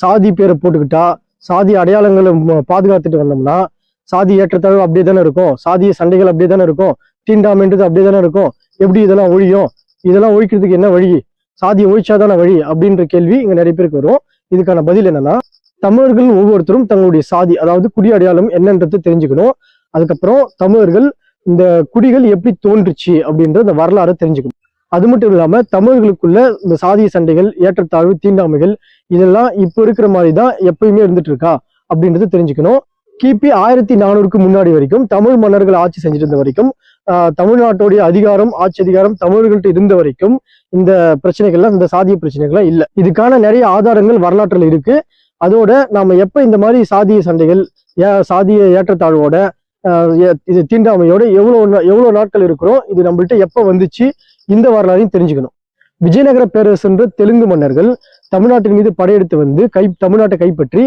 சாதி பேரை போட்டுக்கிட்டா சாதி அடையாளங்களை பாதுகாத்துட்டு வந்தோம்னா சாதி ஏற்றத்தாழ்வு அப்படியே தானே இருக்கும். சாதிய சண்டைகள் அப்படியே தானே இருக்கும். தீண்டாமைன்றது அப்படியே தானே இருக்கும். எப்படி இதெல்லாம் ஒழியும்? இதெல்லாம் ஒழிக்கிறதுக்கு என்ன வழி? சாதியை ஒழிச்சாதான வழி? அப்படின்ற கேள்வி இங்க நிறைய பேருக்கு வரும். இதுக்கான பதில் என்னன்னா தமிழர்கள் ஒவ்வொருத்தரும் தங்களுடைய சாதி அதாவது குடி அடையாளம் என்னன்றது தெரிஞ்சுக்கணும். அதுக்கப்புறம் தமிழர்கள் இந்த குடிகள் எப்படி தோன்றுச்சு அப்படின்ற இந்த வரலாறை தெரிஞ்சுக்கணும். அது மட்டும் இல்லாம தமிழர்களுக்குள்ள இந்த சாதிய சண்டைகள் ஏற்றத்தாழ்வு தீண்டாமைகள் இதெல்லாம் இப்ப இருக்கிற மாதிரி தான் எப்பயுமே இருந்துட்டு இருக்கா அப்படின்றது தெரிஞ்சுக்கணும். கிபி ஆயிரத்தி நானூறுக்கு முன்னாடி வரைக்கும் தமிழ் மன்னர்கள் ஆட்சி செஞ்சுட்டு இருந்த வரைக்கும் ஆஹ் தமிழ்நாட்டுடைய அதிகாரம் ஆட்சி அதிகாரம் தமிழர்கள்ட்ட இருந்த வரைக்கும் இந்த பிரச்சனைகள்லாம் இந்த சாதிய பிரச்சனைகள்லாம் இல்லை. இதுக்கான நிறைய ஆதாரங்கள் வரலாற்றுல இருக்கு. அதோட நாம எப்ப இந்த மாதிரி சாதிய சண்டைகள் ஏ- சாதிய ஏற்றத்தாழ்வோட இது தீண்டாமையோட எவ்வளவு எவ்வளோ எவ்வளவு நாட்கள் இருக்கிறோம் இது நம்மள்ட்ட எப்ப வந்துச்சு இந்த வரலாறையும் தெரிஞ்சுக்கணும். விஜயநகர பேரரசுன்ற தெலுங்கு மன்னர்கள் தமிழ்நாட்டின் மீது படையெடுத்து வந்து கை தமிழ்நாட்டை கைப்பற்றி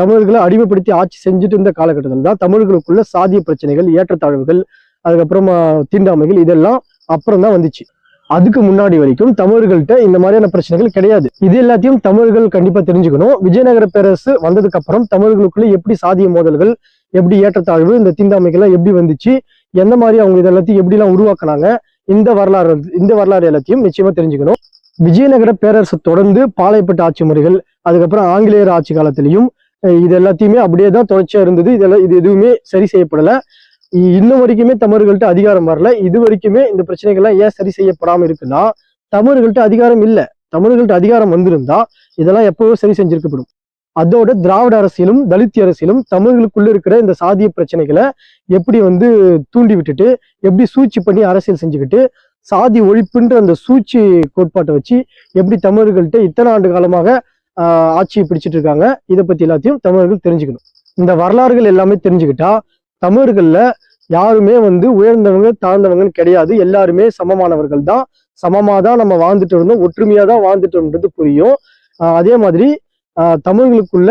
தமிழர்களை அடிமைப்படுத்தி ஆட்சி செஞ்சுட்டு இருந்த காலகட்டத்தில் தான் தமிழர்களுக்குள்ள சாதிய பிரச்சனைகள் ஏற்றத்தாழ்வுகள் அதுக்கப்புறமா தீண்டாமைகள் இதெல்லாம் அப்புறம் தான் வந்துச்சு. அதுக்கு முன்னாடி வரைக்கும் தமிழர்கள்ட்ட இந்த மாதிரியான பிரச்சனைகள் கிடையாது. இது எல்லாத்தையும் தமிழர்கள் கண்டிப்பா தெரிஞ்சுக்கணும். விஜயநகர பேரரசு வந்ததுக்கு அப்புறம் தமிழர்களுக்குள்ள எப்படி சாதிய மோதல்கள் எப்படி ஏற்றத்தாழ்வு இந்த தீண்டாமைகள்லாம் எப்படி வந்துச்சு எந்த மாதிரி அவங்க இதெல்லாத்தையும் எப்படிலாம் உருவாக்குனாங்க இந்த வரலாறு இந்த வரலாறு எல்லாத்தையும் நிச்சயமா தெரிஞ்சுக்கணும். விஜயநகர பேரரசு தொடர்ந்து பாளையப்பட்ட ஆட்சி முறைகள் அதுக்கப்புறம் ஆங்கிலேயர் ஆட்சி காலத்திலையும் இது எல்லாத்தையுமே அப்படியே தான் தொடர்ச்சியா இருந்தது. இதெல்லாம் இது எதுவுமே சரி செய்யப்படல. இன்ன இன்னும் வரைக்குமே தமிழர்கள்ட்ட அதிகாரம் வரல. இது வரைக்குமே இந்த பிரச்சனைகள்லாம் ஏன் சரி செய்யப்படாம இருக்குன்னா தமிழர்கள்ட்ட அதிகாரம் இல்லை. தமிழர்கள்ட்ட அதிகாரம் வந்திருந்தா இதெல்லாம் எப்பவோ சரி செஞ்சிருக்கப்படும். அதோட திராவிட அரசியலும் தலித் அரசியலும் தமிழர்களுக்குள்ள இருக்கிற இந்த சாதிய பிரச்சனைகளை எப்படி வந்து தூண்டி விட்டுட்டு எப்படி சூழ்ச்சி பண்ணி அரசியல் செஞ்சுக்கிட்டு சாதி ஒழிப்புன்ற அந்த சூழ்ச்சி கோட்பாட்டை வச்சு எப்படி தமிழர்கள்ட்ட இத்தனை ஆண்டு காலமாக ஆட்சியை பிடிச்சிட்டு இருக்காங்க இதை பத்தி எல்லாத்தையும் தமிழர்கள் தெரிஞ்சுக்கணும். இந்த வரலாறுகள் எல்லாமே தெரிஞ்சுக்கிட்டா தமிழர்கள்ல யாருமே வந்து உயர்ந்தவங்க தாழ்ந்தவங்கன்னு கிடையாது. எல்லாருமே சமமானவர்கள் தான். சமமாக தான் நம்ம வாழ்ந்துட்டு இருந்தோம். ஒற்றுமையாக தான் வாழ்ந்துட்டோம்ன்றது புரியும். அதே மாதிரி ஆஹ், தமிழர்களுக்குள்ள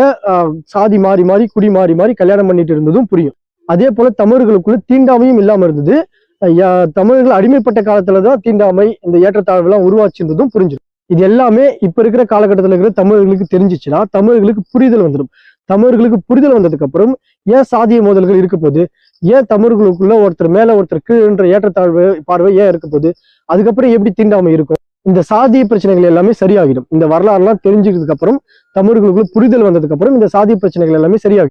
சாதி மாறி மாறி குடி மாறி மாறி கல்யாணம் பண்ணிட்டு இருந்ததும் புரியும். அதே போல தமிழர்களுக்குள்ள தீண்டாமையும் இல்லாம இருந்தது. தமிழர்கள் அடிமைப்பட்ட காலத்துல தான் தீண்டாமை இந்த ஏற்றத்தாழ்வுலாம் உருவாச்சிருந்ததும் புரிஞ்சிடும் இது எல்லாமே இப்ப இருக்கிற காலகட்டத்தில் இருக்கிற தமிழர்களுக்கு தெரிஞ்சிச்சுன்னா தமிழர்களுக்கு புரிதல் வந்துடும். தமிழர்களுக்கு புரிதல் வந்ததுக்கு அப்புறம் ஏன் சாதிய மோதல்கள் இருக்க போகுது? ஏன் தமிழர்களுக்குள்ள ஒருத்தர் மேல ஒருத்தர் கீழ்ன்ற ஏற்றத்தாழ்வு பார்வை ஏன் இருக்க போகுது? அதுக்கப்புறம் எப்படி தீண்டாமை இருக்கும்? இந்த சாதிய பிரச்சனைகள் எல்லாமே சரியாகிடும். இந்த வரலாறுலாம் தெரிஞ்சுக்கிறதுக்கு அப்புறம் தமிழர்களுக்குள்ள புரிதல் வந்ததுக்கு அப்புறம் இந்த சாதிய பிரச்சனைகள் எல்லாமே சரியாகிடும்.